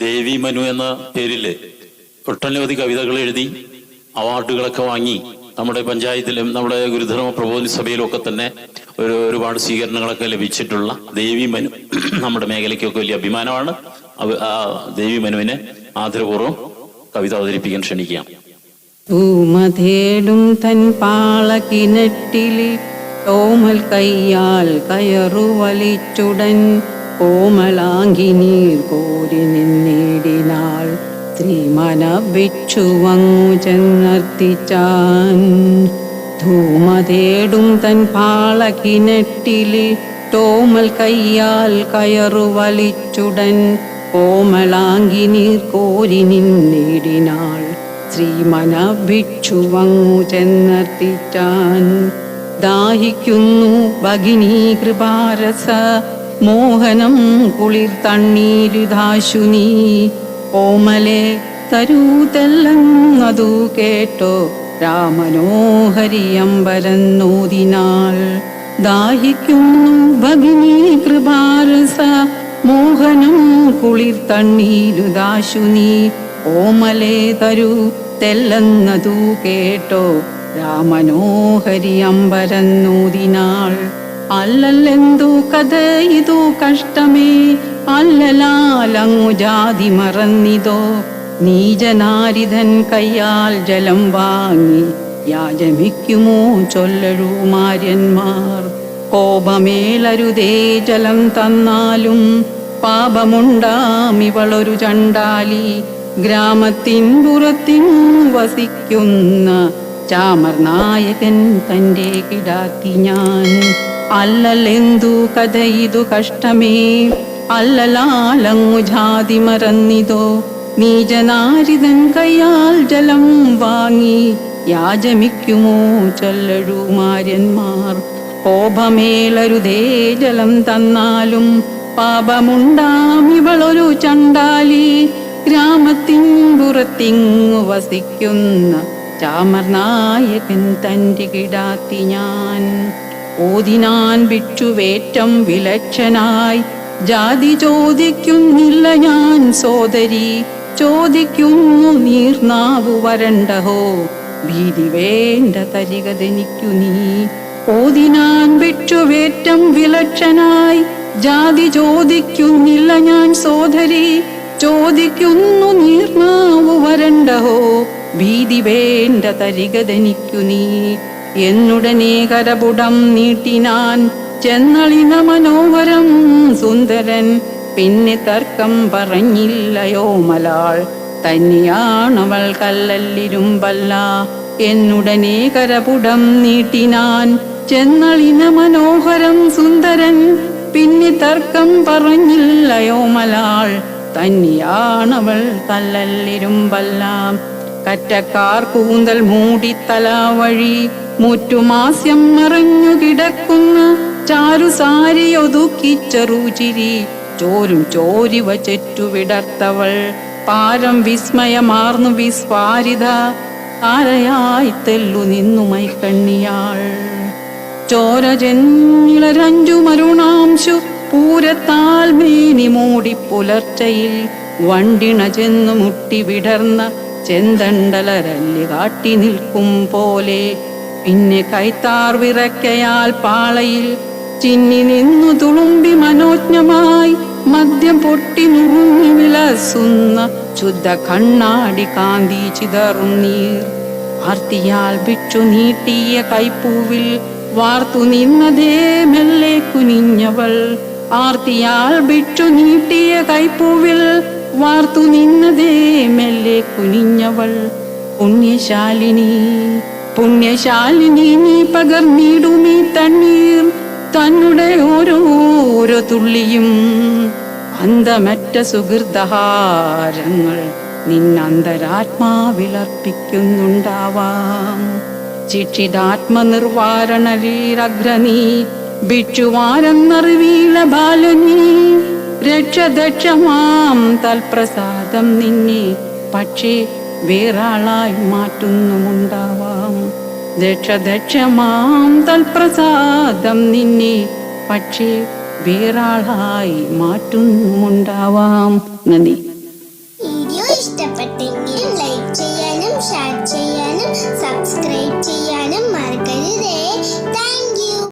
ദേവി മനു എന്ന പേരിൽ ഒട്ടനവധി കവിതകൾ എഴുതി അവാർഡുകളൊക്കെ വാങ്ങി നമ്മുടെ പഞ്ചായത്തിലും നമ്മുടെ ഗുരുധർമ്മ പ്രബോധന സഭയിലും ഒക്കെ തന്നെ ഒരു ഒരുപാട് സ്വീകരണങ്ങളൊക്കെ ലഭിച്ചിട്ടുള്ള ദേവി മനു നമ്മുടെ മേഖലയ്ക്കൊക്കെ വലിയ അഭിമാനമാണ്. ദേവി മനുവിനെ ആദരപൂർവം കവിത അവതരിപ്പിക്കാൻ ക്ഷണിക്കാം. ഭൂമധേടും തൻ പാളകിനട്ടിൽ തോമൽ കയ്യാൽ കയറു വലിച്ചുടൻ കോമളാങ്കിനീർ കോരി നിന്നിടിനാൾ ശ്രീമന ഭിക്ഷുവങ്ങു വങ്ങു ചെന്നർത്തിച്ചാൻ. ധൂമതേടും തൻ പാളകിനട്ടിൽ തോമൽ കയ്യാൽ കയറു വലിച്ചുടൻ കോമളാങ്കിനീർ കോരി നിന്നിടിനാൾ ശ്രീമന ഭിക്ഷു വങ്ങു ചെന്നർത്തിച്ചാൻ. ദാഹിക്കുന്നു ഭഗിനി കൃപാരസ മോഹനം കുളിർ തണ്ണീരുതാശു നീ. ഓമലെ തരൂതെല്ലങ്ങതു കേട്ടോ. രാമനോഹരിയമ്പരന്നോദിനാൾ ദാഹിക്കുന്നു ഭഗിനി കൃപാരസ. മോഹനം കുളിർ തണ്ണീരുദാശു നീ. ഓമലേ തരൂ തെല്ലെന്നതു കേട്ടോ. രാമനോഹരി അമ്പരന്നൂതിനാൾ അല്ലല്ലെന്തു കഥ ഇതു കഷ്ടമേ. അല്ലലാലങ്ങു ജാതി മറന്നിതോ. നീജനാരിതൻ കയ്യാൽ ജലം വാങ്ങി. യാചമിക്കുമോ ചൊല്ലഴു മാര്യന്മാർ. കോപമേലരുതേ ജലം തന്നാലും പാപമുണ്ടാം ഇവളൊരു ചണ്ടാലി. ഗ്രാമത്തിൻ പുറത്തിൻ വസിക്കുന്ന ചാമർനായകൻ തന്റെ കിടാത്തി ഞാൻ. കഥ ഇതു കഷ്ടമേ? അല്ലലാലങ്ങു ജാതി മറന്നിതോ? നീജനാരിതൻ കയ്യാൽ ജലം വാങ്ങി യാചമിക്കുമോ ചൊല്ലഴുമാര്യന്മാർ കോപമേലരുതേ ജലം തന്നാലും പാപമുണ്ടാമിവളൊരു ചണ്ടാലി ഗ്രാമത്തിൻ പുറത്തിങ്ങു വസിക്കുന്ന ചാമർനായകൻ തന്റെ കിടാത്തി ഞാൻ. ഓതിനാൻ വിറ്റുവേറ്റം വിലക്ഷനായി. ജാതി ചോദിക്കുന്നില്ല ഞാൻ സോദരി. ചോദിക്കുന്നു നീർനാവു വരണ്ടഹോ. ഭീതി വേണ്ട തരികതെനിക്കു നീ. ഓതിനാൻ വിട്ടുവേറ്റം വിലക്ഷനായി. ജാതി ചോദിക്കുന്നില്ല ഞാൻ സോദരി. ചോദിക്കുന്നു നീർനാവു വരണ്ടഹോ. ഭീതി വേണ്ട തരികതെനിക്കു നീ. എന്നുടനെ കരപുടം നീട്ടിനാൻ ചെന്നളിന മനോഹരം സുന്ദരൻ. പിന്നെ തർക്കം പറഞ്ഞില്ലയോ മലാൾ? തന്നെയാണവൾ കല്ലല്ലിരുമ്പല്ല. എന്നുടനെ കരപുടം നീട്ടിനാൻ ചെന്നളിന മനോഹരം സുന്ദരൻ. പിന്നെ തർക്കം പറഞ്ഞില്ലയോ മലാൾ? തന്നെയാണവൾ കല്ലല്ലിരുമ്പല്ല. കറ്റക്കാർ കൂന്തൽ മൂടി വഴി മുറ്റുമാസ്യം മറഞ്ഞു കിടക്കുന്ന ചാരുസാരി ഒതുക്കി ചെറുചിരി. ചോരും ചോരിവ ചെറ്റുവിടർത്തവൾ പാരം വിസ്മയമാർന്നു വിസ്വാരിത. ആരയായി തെല്ലു നിന്നു മൈക്കണ്ണിയാൾ ചോര ജന്നിളരഞ്ചു മരുണാംശു പൂരത്താൽ മേനി മൂടി പുലർച്ചയിൽ. വണ്ടിണ ചെന്നു മുട്ടി വിടർന്ന ചെന്തണ്ടലരല്ലി കാട്ടി നിൽക്കും പോലെ. പിന്നെ കൈത്താർ വിറക്കയാൽ പാളയിൽ ചിന്നി നിന്നു തുളുമ്പി മനോജ്ഞമായി മദ്യം പൊട്ടി നുറുങ്ങി വിലസുന്ന ശുദ്ധ കണ്ണാടി കാന്തി ചിതറും നീർ. ആർത്തിയാൽ ഭിക്ഷു നീട്ടിയ കൈപ്പൂവിൽ വാർത്തു നിന്നതേ മെല്ലെ കുനിഞ്ഞവൾ. ആർത്തിയാൽ ഭിക്ഷു നീട്ടിയ കൈപ്പൂവിൽ വാർത്തു നിന്നതേ മെല്ലെ കുനിഞ്ഞവൾ. പുണ്യശാലിനി പുണ്യശാലിനി നീ പകർന്നിടുമീ തണ്ണീർ. തന്നുടെ ഓരോ തുള്ളിയും അന്തമറ്റ സുഹൃദഹാരങ്ങൾ നിന്നന്തരാത്മാവിലർപ്പിക്കുന്നുണ്ടാവാം. ശിക്ഷിതാത്മനിർവാരണരീരഗ്രനീ ഭിക്ഷുവാരെന്നറിവീല ബാലനീ. രക്ഷദക്ഷമാം തൽപ്രസാദം നിന്നെ പക്ഷേ വേറാളായി മാറ്റുന്നുമുണ്ടാവാം. രക്ഷദക്ഷമാം തൽപ്രസാദം നിന്നെ പക്ഷേ വേറാളായി മാറ്റുന്നുമുണ്ടാവാം. നന്ദി.